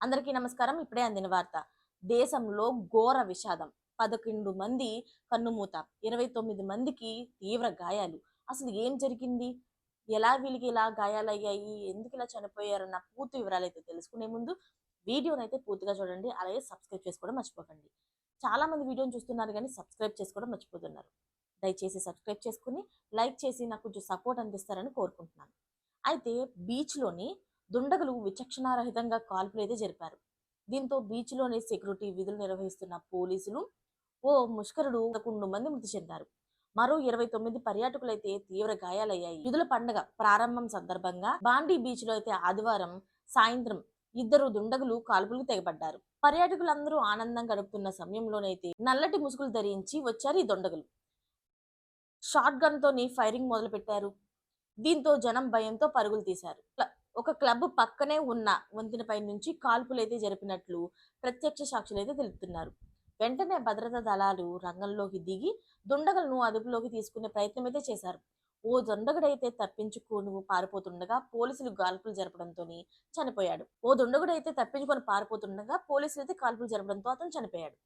అందరికీ నమస్కారం. ఇప్పుడే అందిన వార్త. దేశంలో ఘోర విషాదం. పదకొండు మంది కన్నుమూత ఇరవై తొమ్మిది మందికి తీవ్ర గాయాలు. అసలు ఏం జరిగింది? ఎలా వీళ్ళకి ఇలా గాయాలయ్యాయి? ఎందుకు ఇలా చనిపోయారన్న పూర్తి వివరాలు అయితే తెలుసుకునే ముందు వీడియోని అయితే పూర్తిగా చూడండి. అలాగే సబ్స్క్రైబ్ చేసుకోవడం మర్చిపోకండి. చాలా మంది వీడియోని చూస్తున్నారు కానీ సబ్స్క్రైబ్ చేసుకోవడం మర్చిపోతున్నారు. దయచేసి సబ్స్క్రైబ్ చేసుకుని లైక్ చేసి నాకు కొంచెం సపోర్ట్ అందిస్తారని కోరుకుంటున్నాను. అయితే బీచ్లోని దుండగులు విచక్షణారహితంగా కాల్పులైతే జరిపారు. దీంతో బీచ్లోని సెక్యూరిటీ విధులు నిర్వహిస్తున్న పోలీసులు ఓ ముష్కరుడు పదకొండు మంది మృతి చెందారు. మరో ఇరవై తొమ్మిది పర్యాటకులైతే తీవ్ర గాయాలయ్యాయి. విధుల పండుగ ప్రారంభం సందర్భంగా బాండీ బీచ్లో అయితే ఆదివారం సాయంత్రం ఇద్దరు దుండగులు కాల్పులకు తెగబడ్డారు పర్యాటకులందరూ ఆనందం గడుపుతున్న సమయంలోనైతే నల్లటి ముసుగులు ధరించి వచ్చారు ఈ దుండగులు. షార్ట్ గన్ తోని ఫైరింగ్ మొదలు పెట్టారు దీంతో జనం భయంతో పరుగులు తీశారు. ఒక క్లబ్ పక్కనే ఉన్న వంతెనపై నుంచి కాల్పులైతే జరిపినట్లు ప్రత్యక్ష సాక్షులు అయితే తెలుపుతున్నారు. వెంటనే భద్రతా దళాలు రంగంలోకి దిగి దుండగలను అదుపులోకి తీసుకునే ప్రయత్నం అయితే చేశారు. ఓ దుండగుడైతే తప్పించుకొని పారిపోతుండగా పోలీసులు కాల్పులు జరపడంతో చనిపోయాడు. ఓ దుండగుడైతే తప్పించుకొని పారిపోతుండగా పోలీసులు అయితే కాల్పులు జరపడంతో అతను చనిపోయాడు.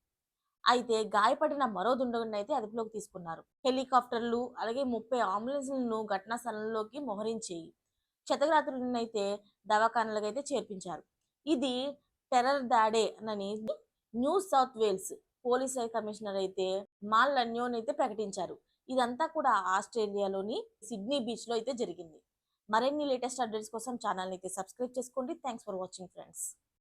అయితే గాయపడిన మరో దుండగుడిని అయితే అదుపులోకి తీసుకున్నారు. హెలికాప్టర్లు అలాగే ముప్పై అంబులెన్స్లను ఘటనా స్థలంలోకి మోహరించాయి. క్షతగ్రాతులనైతే అయితే అయితే చేర్పించారు. ఇది టెర్రర్ దాడే అని New South Wales police commissioner అయితే మాల్ లన్యోన్ అయితే ప్రకటించారు. ఇదంతా కూడా ఆస్ట్రేలియాలోని సిడ్నీ బీచ్లో అయితే జరిగింది. మరిన్ని లేటెస్ట్ అప్డేట్స్ కోసం ఛానల్ అయితే సబ్స్క్రైబ్ చేసుకోండి. Thanks for watching friends.